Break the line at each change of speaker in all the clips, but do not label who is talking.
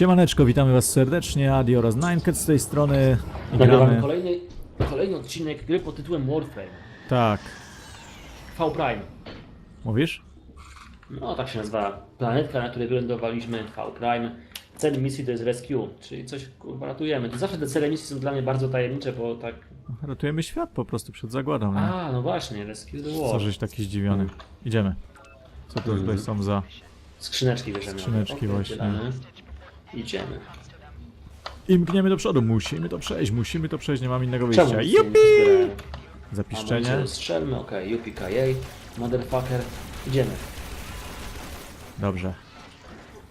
Siemaneczko, witamy was serdecznie, Adi oraz Ninecat z tej strony i
Nagrywamy
gramy...
kolejny, kolejny odcinek gry pod tytułem Warframe.
Tak,
V Prime.
mówisz?
No tak się nazywa planetka, na której wylądowaliśmy V Prime. Cel misji to jest Rescue, czyli coś kurwa ratujemy. To zawsze te cele misji są dla mnie bardzo tajemnicze, bo tak...
Ratujemy świat po prostu przed zagładą, nie?
A, no właśnie, Rescue the
Co
World.
żeś taki zdziwiony. Idziemy. Co to tutaj są za...
Skrzyneczki bierzemy.
Skrzyneczki właśnie.
Idziemy.
I mgniemy do przodu, musimy to przejść, musimy to przejść, nie mam innego wyjścia. Jupi! Zapiszczenie.
Strzelmy, okej, okay. UPKA, motherfucker. Idziemy.
Dobrze.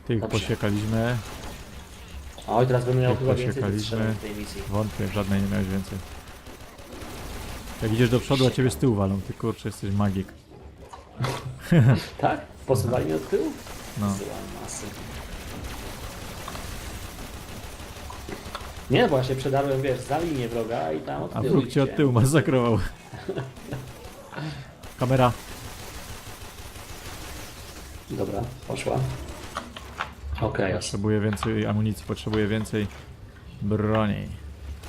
Tych
Dobrze.
posiekaliśmy.
Oj, teraz będę miał
Jak
chyba więcej tych w tej misji.
Wątpię, żadnej nie miałeś więcej. Jak idziesz do przodu, a ciebie z tyłu walą. Ty kurczę, jesteś magik.
Tak? Posuwali mnie od tyłu?
No.
Masy. Nie, się przedarłem, wiesz, za linię wroga i tam od
A
tyłu.
wróg cię od tyłu masakrował. Kamera.
Dobra, poszła. Okej, okay,
Potrzebuję więcej amunicji, potrzebuję więcej broni.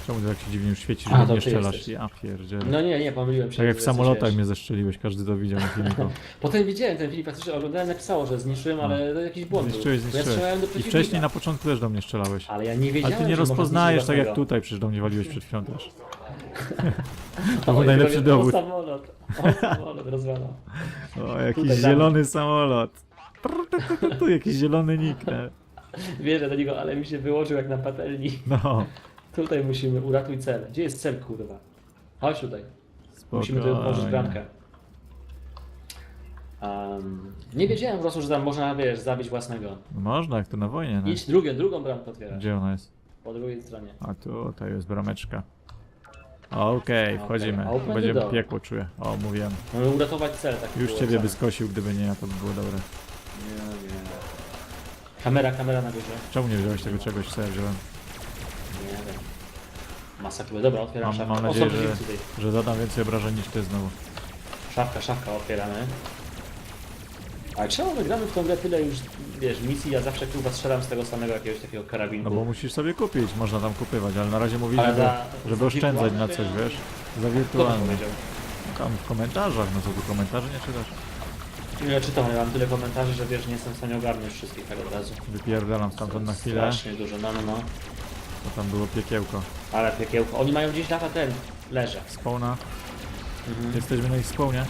Czemu to tak się dziwnie świeci, że
A, to
mnie
ty
strzelasz?
jesteś.
Ja pierdzielę.
No nie, nie, pomyliłem się.
tak jak w samolotach mnie zestrzeliłeś, każdy to widział na filmiku.
Potem widziałem ten film, faktycznie oglądałem, napisało, że zniszczyłem, ale to jakiś błąd był.
Zniszczyłeś,
Bo Ja
zniszczyłeś.
strzelałem do
I
przeciwnika.
wcześniej na początku też do mnie strzelałeś.
Ale ja nie wiedziałem,
Ale ty nie
że można
rozpoznajesz,
zniszczyć
tak jak
własnego.
tutaj przecież do mnie waliłeś przed chwilą też. To był najlepszy dowód.
O, samolot. O, samolot rozwalał.
O, jakiś
Tutaj
zielony samolot. Tu jakiś zielony nick. nie?
Wierzę do niego, ale mi się wyłożył jak na patelni.
No,
Tutaj musimy, uratuj cel. Gdzie jest cel, kurwa? Chodź tutaj. Musimy tu otworzyć bramkę. Um, nie wiedziałem po prostu, że tam można, wiesz, zabić własnego.
No Można, jak to na wojnie. Nie?
Idź drugą, drugą bramkę otwierać.
Gdzie ona jest?
Po drugiej stronie.
A tutaj jest brameczka. Okej, wchodzimy.
Open the
Będziemy
door.
piekło, czuję. O, mówiłem.
Mamy uratować cel. Tak
Już
było
ciebie by skosił, gdyby nie ja, to by było dobre.
Nie, nie. Kamera, kamera na górze.
Czemu nie wziąłeś tego czegoś, co ja wziąłem?
Nie wiem. Masa próby. Dobra, otwieram
Mam,
szafkę.
mam nadzieję, że,
tutaj.
że zadam więcej obrażeń niż ty znowu.
Szafka, szafka otwieramy. Ale czemu my gramy w tą grę tyle już, wiesz, misji, ja zawsze kurwa strzelam z tego samego jakiegoś takiego karabinku.
No bo musisz sobie kupić, można tam kupywać, ale na razie mówili,
Ale
żeby,
za-
żeby
za
oszczędzać na
wirtualne
coś,
to ja-
wiesz? Za
Kto to
wirtualne.
powiedział?
Tam w komentarzach, no co tu komentarzy nie czytasz?
Ja czytam, ale mam tyle komentarzy, że wiesz, nie jestem w stanie ogarnąć wszystkich tak od razu.
Wypierdalam stamtąd na chwilę,
Strasznie dużo, no, no, no.
Bo tam było piekiełko.
Ale piekiełko. Oni mają gdzieś lata ten, leże.
Spawna,
Mhm.
jesteśmy na ich spawnie.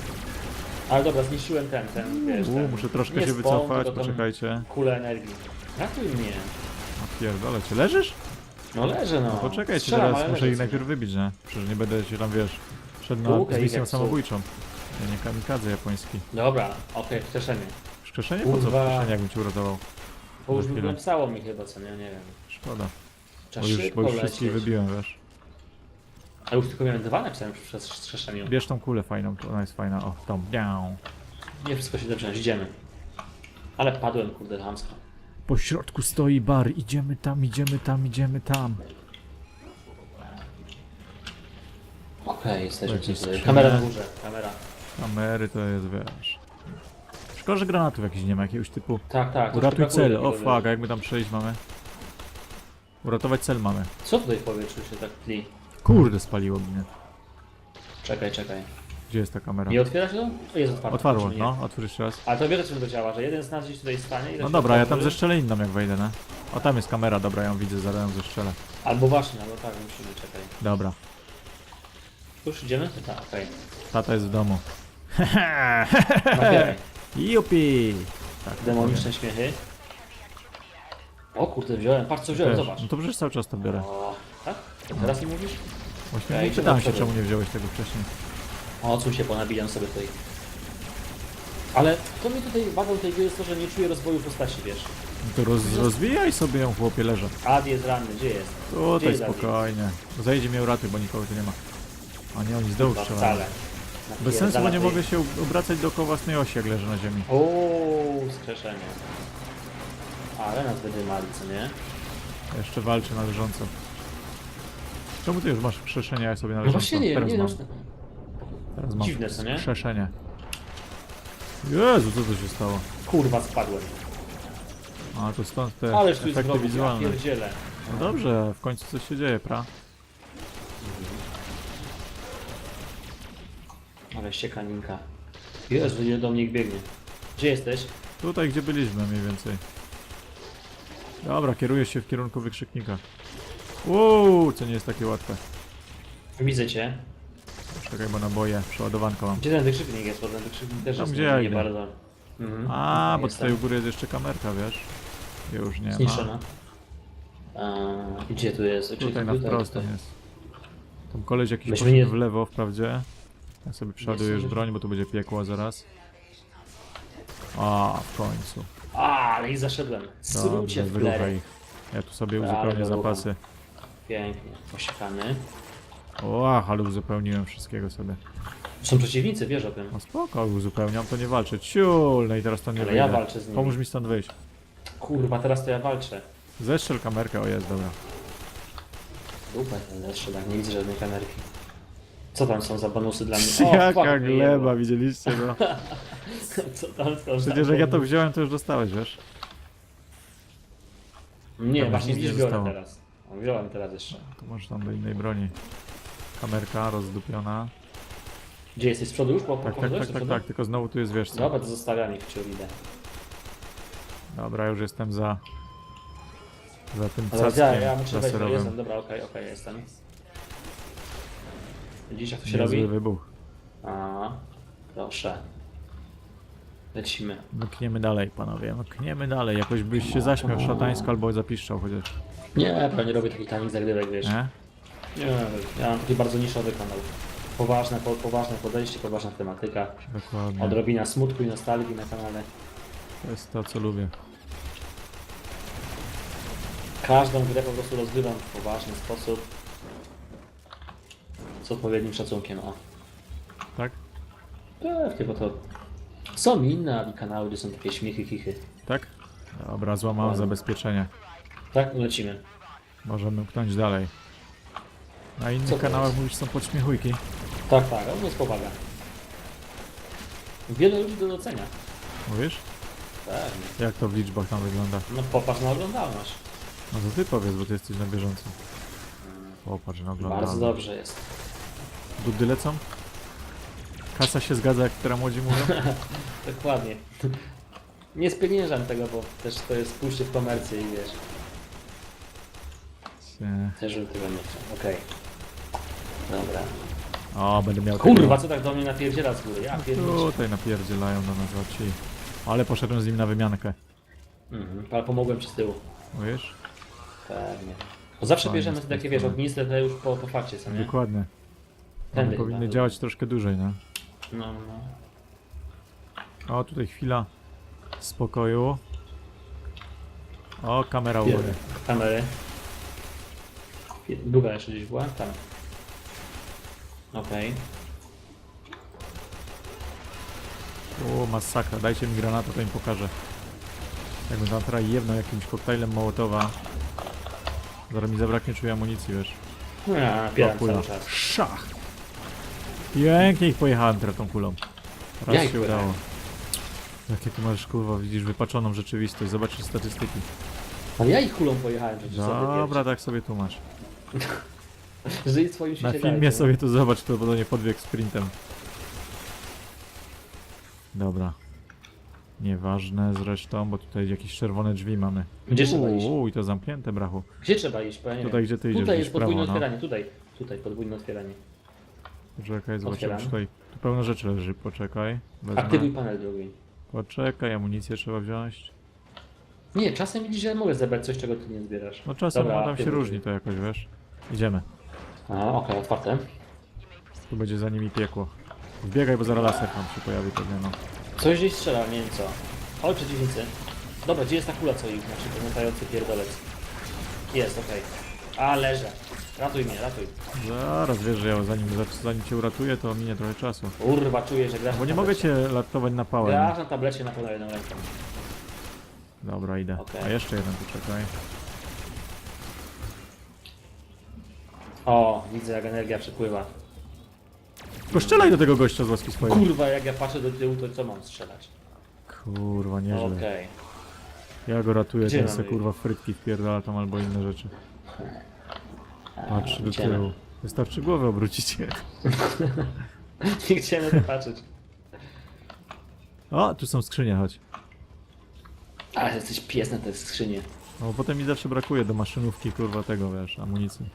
Ale dobra, zniszczyłem ten, ten, wiesz, ten.
muszę troszkę
nie
się
spawn,
wycofać,
tylko tą
poczekajcie.
Kulę energii. Ratuj mnie.
O pierdolę, cię leżysz?
No leżę, no.
No poczekajcie,
Strzelam,
teraz muszę
leżę
ich najpierw wybić, nie? Przecież nie będę się tam, wiesz, szedł na
Kółkę
z misją
jak są.
samobójczą. Ja nie kamikadze japoński.
Dobra, okej, wskrzeszenie.
Wskrzeszenie? Po co
Kurwa.
wskrzeszenie, jakbym cię uratował?
Bo już
Za chwilę.
napisało mi chyba, co nie, nie wiem.
Szkoda,
Trzeba
bo już,
szybko
bo już wszystkich
lecieć.
wybiłem, wiesz.
A już tylko miałem dwa napisane przez wskrzeszeniu.
Bierz tą kulę fajną, to ona jest fajna. O, tą. Biał.
Nie wszystko się dobrze idziemy. Ale padłem, kurde, hamsko.
Po środku stoi bar, idziemy tam, idziemy tam, idziemy tam.
Okej, jesteśmy tutaj. Kamera na górze, kamera.
Kamery to jest, wiesz. Szkoda, że granatów jakichś nie ma, jakiegoś typu.
Tak, tak. to
Uratuj cel, o
wiesz.
fuck, a jak my tam przejść mamy? Uratować cel mamy.
Co tutaj w powietrzu się tak tli?
Kurde, spaliło mnie.
Czekaj, czekaj.
Gdzie jest ta kamera?
Nie otwiera się to? Jest otwarte.
Otwarło,
nie.
no, otwórz jeszcze raz.
Ale to wiesz, czym to działa, że jeden z nas gdzieś tutaj stanie i
No dobra, ja tam zeszczelę inną jak wejdę, ne? O, tam jest kamera, dobra, ją widzę, zaraz ją zeszczelę.
Albo właśnie, albo tak, musimy, czekaj.
Dobra,
Już idziemy? Tak, okej.
tata jest w domu.
Nabieraj.
Jupi! Tak,
Demoniczne śmiechy. O kurde, wziąłem, patrz co wziąłem,
Też.
zobacz.
No to przecież cały czas to biorę.
O, tak? Teraz mi mówisz?
Właśnie
Ej,
nie pytałem się,
czemu
czemu nie wziąłeś tego wcześniej.
O, cóż się ponabijam sobie tutaj. Ale to mi tutaj wadą tej gry jest to, że nie czuję rozwoju postaci, wiesz.
No to roz, rozwijaj sobie ją, chłopie, leżę.
Ad jest ranny, gdzie jest? Gdzie
Tutaj
jest Adi?
spokojnie. Zajdzie mnie uratuj, bo nikogo tu nie ma. A nie, oni z dołu
Chyba
strzelają.
wcale.
Bez sensu, bo
Napierdala
nie
tej-
mogę się obracać dookoła własnej osi, jak leżę na ziemi.
Uuu, skrzeszenie. Ale nas wydymali, co nie?
Jeszcze walczę na leżąco. Czemu ty już masz krzeszenie, ja sobie na
No właśnie nie,
Teraz
nie
mam.
no,
Teraz mam
Dziwne, co nie?
Krzeszenie. Jezu, co to się stało?
Kurwa, spadłem.
A to stąd te
Ależ tu jest
efekty
wrogów, ja
wizualne.
pierdzielę.
No dobrze, w końcu coś się dzieje, pra?
Ale ściekaninka. Jezu, ile do mnie biegnie. Gdzie jesteś?
Tutaj, gdzie byliśmy mniej więcej. Dobra, kierujesz się w kierunku wykrzyknika. Uuu, co nie jest takie łatwe.
Widzę cię.
Czekaj, bo naboje, przeładowanko mam.
Gdzie ten wykrzyknik jest? Bo ten wykrzyknik też
Tam,
jest
gdzie ja
nie
idę.
bardzo. Mhm.
A, bo tutaj u góry jest jeszcze kamerka, wiesz? Już nie ma.
Zniszczona. A, gdzie tu jest?
Tutaj na wprost tam jest. Tam koleś jakiś
Myśmy
poszedł
nie-
w lewo wprawdzie. Ja sobie przeładujesz
sobie-
broń, bo tu będzie piekło zaraz. A, w końcu.
A, ale i zaszedłem. Srucie w plery.
Ja tu sobie uzupełnię
wyrucham.
zapasy.
Pięknie. Posiekany.
O, ale uzupełniłem wszystkiego sobie.
Są przeciwnicy, wiesz o tym.
No spoko, uzupełniam, to nie walczę. Ciul, no i teraz to nie
Ale
wyjdę.
ja walczę z nimi.
Pomóż mi stąd wyjść.
Kurwa, teraz to ja walczę.
Zestrzel kamerkę, o jest, dobra.
Dupę ten tak nie widzę żadnej kamerki. Co tam są za bonusy dla mnie? O,
Jaka
fuck
gleba, widzieliście no.
Co tam są
Przecież
za
jak ja to
bonusy?
wziąłem, to już dostałeś, wiesz?
Nie,
Tam
właśnie
nic nie
dziś biorę
zostało.
teraz. O, Wziąłem teraz jeszcze.
To może tam do innej broni. Kamerka rozdupiona.
Gdzie jesteś z przodu już? Po, po,
Tak, tak, tak, tak, tak, tylko znowu tu jest, wiesz co.
Dobra, to zostawiam ich, cię idę.
Dobra, już jestem za... Za tym
Ale ja,
cackiem
ja muszę wejść,
laserowym.
jestem. Dobra, okej, okej, jestem. Widzisz jak to się
Niezły
robi?
wybuch.
A, proszę. Lecimy.
Mkniemy dalej, panowie, mkniemy dalej. Jakoś byś się zaśmiał szatańsko albo zapiszczał chociaż.
Nie, pewnie robię takich tanich zagrywek, wiesz.
Nie?
Nie, ja mam taki bardzo niszowy kanał. Poważne, po, poważne podejście, poważna tematyka.
Dokładnie.
Odrobina smutku i nostalgii na kanale.
To jest to, co lubię.
Każdą grę po prostu rozgrywam w poważny sposób. Z odpowiednim szacunkiem, o.
Tak?
Pewnie, bo to są inne kanały, gdzie są takie śmiechy, chichy.
Tak? Dobra, złamałem
Ładnie.
zabezpieczenie.
Tak, lecimy.
Możemy mknąć dalej. Na
Co
innych
to
kanałach mówisz, są podśmiechujki.
Tak, tak, ale jest powaga. Wiele ludzi to docenia.
Mówisz?
Pewnie.
Jak to w liczbach tam wygląda?
No popatrz na oglądalność.
No to ty powiedz, bo ty jesteś na bieżąco. Popatrz na
Bardzo
oglądalność.
dobrze jest.
Dudy lecą? Kasa się zgadza, jak teraz młodzi mówią?
Dokładnie. Nie spieniężam tego, bo też to jest pójście w komercję i wiesz.
Nie.
Też tego nie chciał. Okej. Dobra.
O, będę miał
Kurwa,
tego-
co tak do mnie napierdziela z góry? Ja pierdolę.
Tutaj napierdzielają do nas ci. Ale poszedłem z nim na wymiankę.
Mhm, ale pomogłem ci z tyłu.
Mówisz?
Pewnie. Bo zawsze
Fajnie,
bierzemy te takie, wiesz, ogniste te już po, po fakcie, co nie?
Dokładnie. One
Tędy
powinny
chyba.
działać troszkę dłużej, no.
No, no.
O, tutaj chwila spokoju. O, kamera u góry.
Kamery. Długa jeszcze gdzieś była? Tam. Okej.
O, masakra. Dajcie mi granatę, to im pokażę. Jakbym tam teraz jedno jakimś koktajlem Mołotowa. Zaraz mi zabraknie czuję amunicji, wiesz.
No ja napieram
kula.
cały czas.
Szach! Pięknie ich pojechałem teraz tą kulą. Raz się udało. Jakie ty masz kurwa, widzisz wypaczoną rzeczywistość, zobaczysz statystyki.
Ale ja ich kulą pojechałem przecież
Dobra, tak sobie tu masz.
Żyj swoim
Na filmie sobie tu zobacz, to podobnie podbieg sprintem. Dobra. Nieważne zresztą, bo tutaj jakieś czerwone drzwi mamy.
Gdzie trzeba iść?
Uuu, i to zamknięte, brachu.
Gdzie trzeba iść? Bo ja nie
Tutaj, gdzie ty idziesz,
Tutaj jest
w prawo,
podwójne
no.
otwieranie, tutaj. Tutaj podwójne otwieranie.
Poczekaj, zobaczymy,
Otwieram.
tutaj... Tu pełno rzeczy leży, poczekaj. Wezmę.
Aktywuj panel drugi.
Poczekaj, amunicję trzeba wziąć.
Nie, czasem widzisz, że mogę zebrać coś, czego ty nie zbierasz.
No czasem
Dobra,
tam się
aktywuj.
różni to jakoś, wiesz. Idziemy.
A, okej, otwarte.
Tu będzie za nimi piekło. Wbiegaj, bo zaraz laser tam się pojawi pewnie, no.
Coś gdzieś strzela, nie wiem co. O, przeciwnicy. Dobra, gdzie jest ta kula, co ich, znaczy pamiętający pierdolec? Jest, okej. A, leżę. Ratuj mnie, ratuj.
Zaraz wiesz, że ja zanim, zanim cię uratuję, to minie trochę czasu.
Kurwa, czuję, że grasz
Bo nie mogę cię latować na pałę.
Grasz na tablecie na pewno jedną ręką.
Dobra, idę.
Okej.
A jeszcze jeden tu czekaj.
O, widzę jak energia przepływa.
Tylko strzelaj do tego gościa z łaski swojej.
Kurwa, jak ja patrzę do tyłu, to co mam strzelać?
Kurwa, nieźle.
Okej.
Ja go ratuję,
Gdzie
ten se kurwa frytki wpierdala tam albo inne rzeczy. Patrz do
idziemy.
tyłu. Wystarczy głowę obrócić.
Nie chciałem na to patrzeć.
O, tu są skrzynie, chodź.
Ale jesteś pies na te skrzynie.
No bo potem mi zawsze brakuje do maszynówki, kurwa, tego, wiesz, amunicji.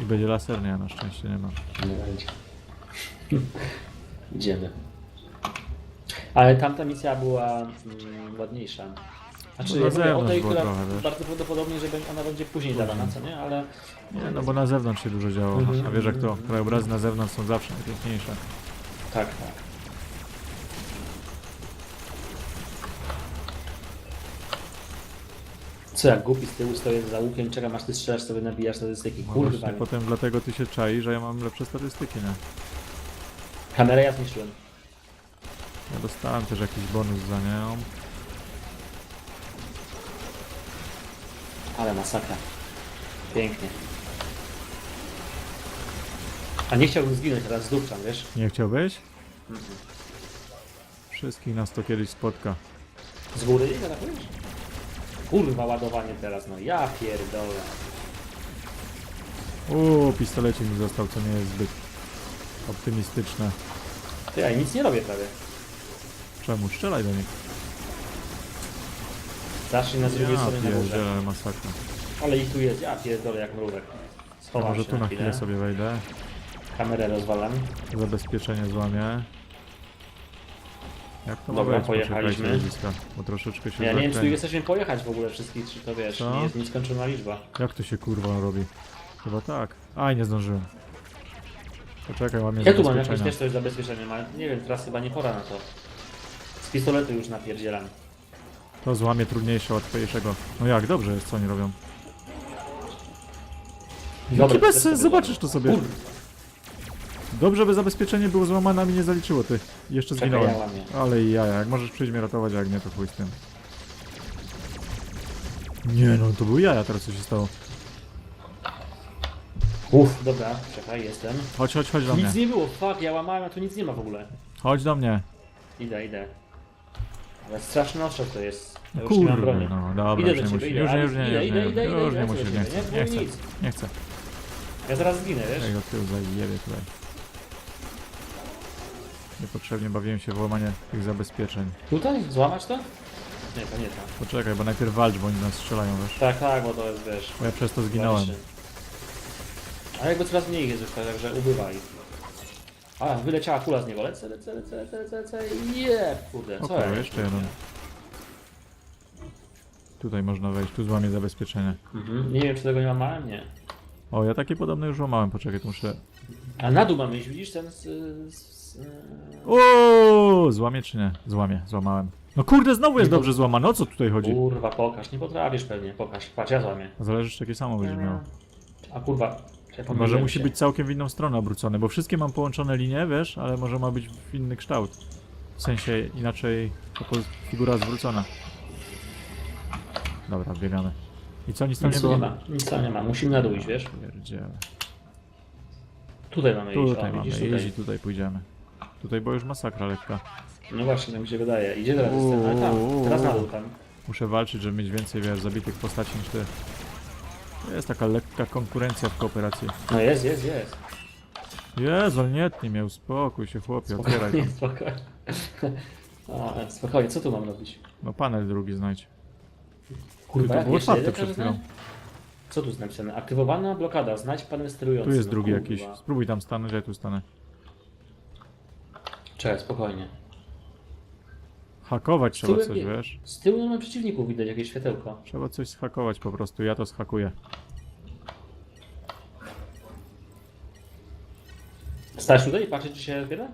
I będzie laser, nie, na szczęście nie ma.
Nie będzie. Idziemy. Ale tamta misja była mm, ładniejsza. Znaczy,
No na
mówię o
zewnątrz
tej,
było
która
trochę, wiesz.
bardzo prawdopodobnie, że ona będzie później dawana, co nie? Ale
Nie, no bo na zewnątrz się dużo działo.
Mhm,
A wiesz jak to, krajobrazy na zewnątrz są zawsze najpiękniejsze.
tak, tak. Co jak głupi z tyłu stoję za łukiem, czekam aż ty strzelasz sobie, nabijasz statystyki.
No
Kurwa,
właśnie,
nie.
potem dlatego ty się czai, że ja mam lepsze statystyki, nie?
kamerę ja zniszczyłem.
Ja dostałem też jakiś bonus za nią.
Ale masakra. Pięknie. A nie chciałbym zginąć teraz z dupczan, wiesz?
Nie chciałbyś?
Mhm.
Wszystkich nas to kiedyś spotka.
Z góry nie atakujesz? Kurwa ładowanie teraz, no ja pierdolę.
Uuu, pistolecik mi został, co nie jest zbyt optymistyczne.
Ty, ja nic nie robię prawie.
Czemu? Strzelaj do nich.
Zacznij na drugiej
Ja
stronie na górze.
pierdzielę, masakra.
Ale ich tu jest, ja pierdolę jak mrówek. Schowam
może
się
tu na
chwilę.
sobie wejdę.
Kamerę rozwalam.
Zabezpieczenie złamię. Jak to ma
Dobra,
być?
pojechaliśmy.
Poczekajcie, ludziska, Bo troszeczkę się
Ja nie wiem, czy tu
zakręci.
jesteśmy pojechać w ogóle wszystkich, czy to wiesz,
Co?
nie jest nieskończona liczba.
Jak to się kurwa robi? Chyba tak. Aj, nie zdążyłem. Poczekaj, łamię
Ja tu mam jakieś
zabezpieczenia.
też jest zabezpieczenie, ale nie wiem, teraz chyba nie pora na to. Z pistoletu już napierdzielam.
To złamie trudniejsze, łatwiejszego. No jak, dobrze jest, co oni robią. Jaki bez sens, zobaczysz to sobie.
Kur-
Dobrze, by zabezpieczenie było złamane, a mi nie zaliczyło, ty. Jeszcze
Czekaj,
zginąłem.
ja łamię.
Ale i jaja, jak możesz przyjść mnie ratować, a jak nie, to chuj z tym. Nie no, to były jaja, teraz co się stało.
Uff, dobra, czekaj, jestem.
Chodź, chodź, chodź do mnie.
Nic nie było, fuck, ja łamałem, a tu nic nie ma w ogóle.
Chodź do mnie.
Idę, idę. Straszny oszczep to jest. Ja już nie mam
Kurde, no dobra,
Idę
już
do
nie
ciebie,
musisz.
idę,
Już nie, już nie,
idę,
już
idę,
nie,
idę,
już
idę,
nie musisz, nie chcę,
nie
chcę,
nic.
nie chcę.
Ja zaraz zginę, wiesz?
Ej, do tyłu zajebie tutaj. Niepotrzebnie bawiłem się w łamanie tych zabezpieczeń.
Tutaj? Złamać to? Nie, to nie to.
Poczekaj, bo najpierw walcz, bo oni nas strzelają, wiesz.
Tak, tak, bo to jest, wiesz...
Bo ja przez to zginąłem.
walczy. Ale jakby coraz mniej ich jest już, także ubywa ich. A, wyleciała kula z niego. Lecę, lecę, lecę, lecę, lecę, lecę. Je, kurde, co
Okej, jeszcze jeden. Tutaj można wejść, tu złamię zabezpieczenie.
Mhm. Nie wiem, czy tego nie łamałem? Nie.
O, ja takie podobne już łamałem, poczekaj, tu muszę...
A na dół mamy iść, widzisz ten z... z, z
O, złamię czy nie? Złamię, złamałem. No kurde, znowu jest
Nie,
dobrze złamane, o co tutaj chodzi?
Kurwa, pokaż, nie potrafisz pewnie, pokaż. Patrz, ja złamię.
Zależy, czy takie samo będziesz miał.
A kurwa, ja
Chyba, że
pomyliłem
musi
się.
być całkiem w inną stronę obrócone, bo wszystkie mam połączone linie, wiesz, ale może ma być w inny kształt. W sensie inaczej figura zwrócona. Dobra, biegamy. I co, nic tam nie
Nic
było?
nie ma, nic tam nie ma, musimy na dół iść, wiesz?
Pierdziele.
Tutaj mamy iść,
Tutaj
o,
mamy
widzisz tutaj.
tutaj pójdziemy. Tutaj była już masakra lekka.
No właśnie, tak mi się wydaje. Idzie teraz, jestem, ale tam, teraz na dół tam.
Muszę walczyć, żeby mieć więcej, wiesz, zabitych postaci niż ty. To jest taka lekka konkurencja w kooperacji.
No jest, jest, jest.
Jezu, nie tnij mnie, uspokój się chłopie, otwieraj.
Spokojnie, spokojnie. A, spokojnie, co tu mam robić?
No panel drugi znajdź.
Kurwa,
to
jak
było
jeszcze
otwarte
jeden
przed
każdy
chwilą.
Co tu jest napisane? Aktywowana blokada, znajdź panel sterujący.
Tu jest
No
drugi
kurwa.
jakiś. Spróbuj tam stanąć, ja tu stanę.
Czekaj, spokojnie.
Hakować
tyłu
trzeba coś, wiesz?
Z tyłu mamy przeciwników widać jakieś światełko.
Trzeba coś schakować po prostu, ja to schakuję.
Stać tutaj i patrzeć, czy się otwiera?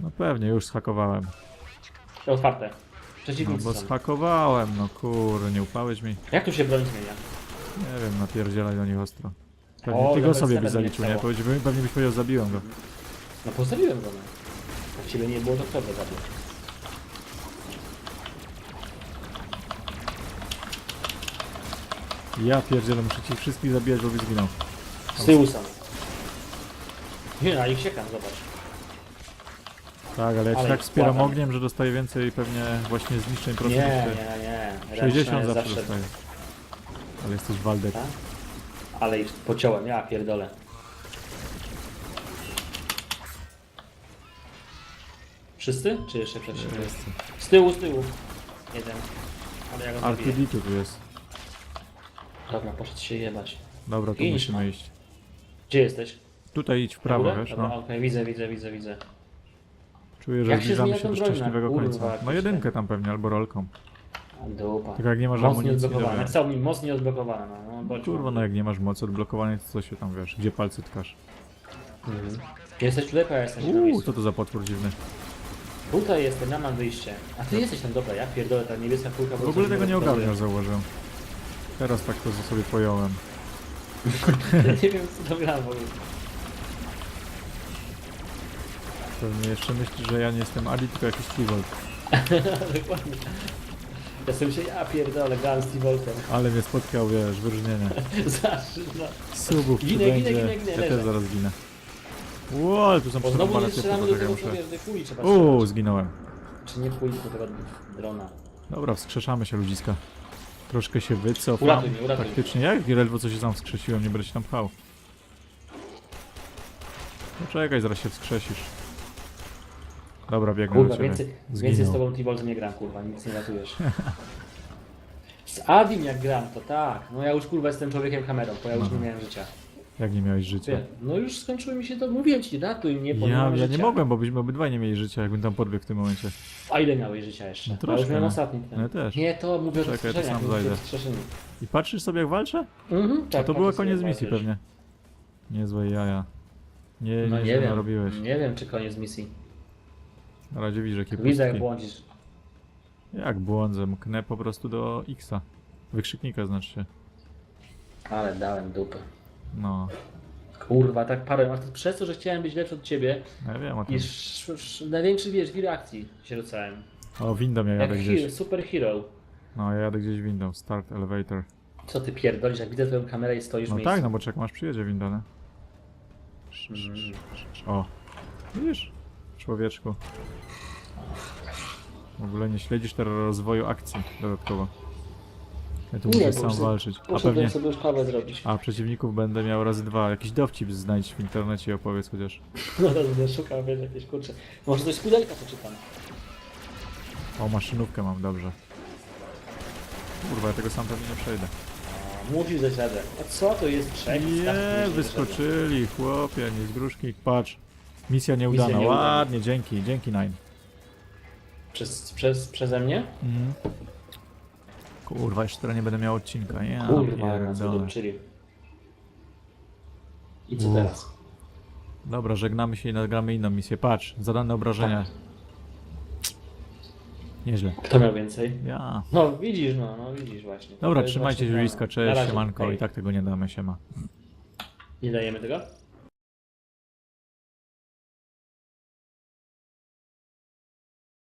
No pewnie, już schakowałem.
To otwarte.
No
Przeciwnicy
bo
są.
schakowałem, no kurde, nie ufałeś mi?
Jak tu się broń zmienia?
Nie wiem, napierdzielaj do nich ostro. Pewnie
O,
ty go
nawet
sobie byś
Steven nie
zaliczył, nie?
chciało.
Pewnie byś powiedział, zabiłem go.
No postawiłem go, no. Jak ciebie nie było, to kto by zabił?
Ja pierdzielę, muszę ci wszystkich zabijać, bo zginął.
Z tyłu są. Nie, no, a ich siekam, zobacz.
Tak, ale ja ci
Ale
tak wspieram ogniem, że dostaję więcej pewnie właśnie zniszczeń
Nie,
procent.
nie, nie.
60
Ręczne
zawsze dostaję. Ale jesteś Waldek.
Tak? Ale ich pociąłem, ja pierdolę. Wszyscy? Czy jeszcze siebie?
Wszyscy.
Z tyłu, z tyłu. Jeden. Ale ja go zabiję.
R2D2 tu jest.
Dobra, poszedł się jebać.
Dobra, tu
Idź,
musimy
no.
iść.
Gdzie jesteś?
Tutaj idź w
Na
prawo,
górę?
wiesz,
Dobra,
no.
Okej, widzę, widzę, widzę, widzę.
Czuję, że
Jak się
zbliżamy
zmienia
się do szczęśliwego
kurwa
końca. No jedynkę tam pewnie, albo rolką.
A, Dupa.
Tylko jak nie masz
Moc
amunicji,
nieodblokowana.
dobra.
Napisał mi moc nieodblokowana. No, no, bądź
Kurwa, no jak nie masz mocy odblokowanej, to co się tam wiesz? Gdzie palce tkasz?
Mhm. Jesteś tutaj, ja jestem na
Uuu,
miejscu.
co to za potwór dziwny.
Tutaj jestem, ja mam wyjście. A ty jesteś tam, dobra, ja pierdolę, ta niebieska kulka...
W ogóle tego nie ogarniasz, zauważyłem. Teraz tak to sobie pojąłem.
nie wiem, co to gra w ogóle.
Pewnie jeszcze myślisz, że ja nie jestem Ali, tylko jakiś T-Volt.
Dokładnie. Ja sobie się, ja pierdolę, grałem z T-Voltem.
Ale mnie spotkał, wiesz, wyróżnienie.
Zawsze, no.
Subów
Ginę, ginę, ginę, ginę,
Ja
leżę.
też zaraz ginę. Ło, ale tu są
Bo znowu
przerąbane
nie
typy,
strzelamy do
poczekaj,
tego, co
muszę...
wiesz, do kuli trzeba
Uuu, zginąłem.
Czy nie kuli, tylko tego drona.
Dobra, wskrzeszamy się ludziska. Troszkę się wycofam.
Uratuj mnie, uratuj.
Praktycznie jak ledwo co się sam wskrzesiłem, nie będę się tam pchał. No czekaj, zaraz się wskrzesisz. Dobra, biegnę do
Kurwa,
ciebie.
więcej, więcej z tobą T-Voltem nie gram, kurwa, nic nie ratujesz. Z Adim jak gram, to tak. No ja już kurwa jestem człowiekiem kamerą, bo ja już nie miałem życia.
Jak nie miałeś życia?
Wie, no już skończyły mi się to, mówiłem ci, ratuj mnie,
Ja, ja nie mogłem, bo byśmy obydwaj nie mieli życia, jakbym tam podbiegł w tym momencie.
A ile miałeś życia jeszcze?
No troszkę,
już miałem
no.
ostatni ten.
Ja też.
Nie, to mówię
Czekaj, to sam
mówię o
zajdę.
wskrzeszeniu.
I patrzysz sobie jak walczę?
Mhm,
A
tak,
to była
patrzę sobie,
koniec misji pewnie. Niezłe jaja. Nie,
No
nie,
nie
nie
wiem,
narobiłeś.
nie wiem czy koniec misji.
Na razie widzę jakie
Widzę jak
pustki.
błądzisz.
Jak błądzę, mknę po prostu do Xa. Wykrzyknika znaczy się.
Ale dałem dupę.
No,
Kurwa, tak parę, a to przez to, że chciałem być lepszy od ciebie
ja wiem o tym.
i sz, sz, największy wiesz, wir akcji się rzucałem.
O, windą ja
Jak
jadę gdzieś.
hero, super hero.
No, ja jadę gdzieś windą. Start elevator.
Co ty pierdolisz, jak widzę twoją kamerę i stoisz w
No
miejscu.
tak, no bo czek masz przyjedzie winda, nie? O. Widzisz? Człowieczku. W ogóle nie śledzisz teraz rozwoju akcji dodatkowo. Ja tu muszę sam walczyć. A pewnie.
sobie już kawę zrobić.
A przeciwników będę miał razy dwa. Jakiś dowcip znajdź w internecie i opowiedz chociaż.
No to będę szukał, wiesz, jakieś kurcze. Może coś z pudelka poczytam.
O, maszynówkę mam, dobrze. Kurwa, ja tego sam pewnie nie przejdę.
A, Musisz dać radę. A co to jest trzech?
Nie,
radę.
wyskoczyli, chłopie, nie z gruszki. Patrz. Misja nieudana.
Nieudana.
Ładnie, dzięki, dzięki Nine.
Przez, przez, przeze mnie?
Mhm. Kurwa, jeszcze teraz nie będę miał odcinka. Ja
Kurwa, nas
pierdolę.
I co
Uff.
teraz?
Dobra, żegnamy się i nagramy inną misję. Patrz, zadane obrażenia.
Tak.
Nieźle.
Kto miał więcej?
Ja.
No widzisz, no, no widzisz właśnie.
Dobra,
To jest
trzymajcie się
właśnie
blisko,
plana. Na
cześć,
razie,
siemanko
hej.
i tak tego nie damy, siema.
Nie dajemy tego?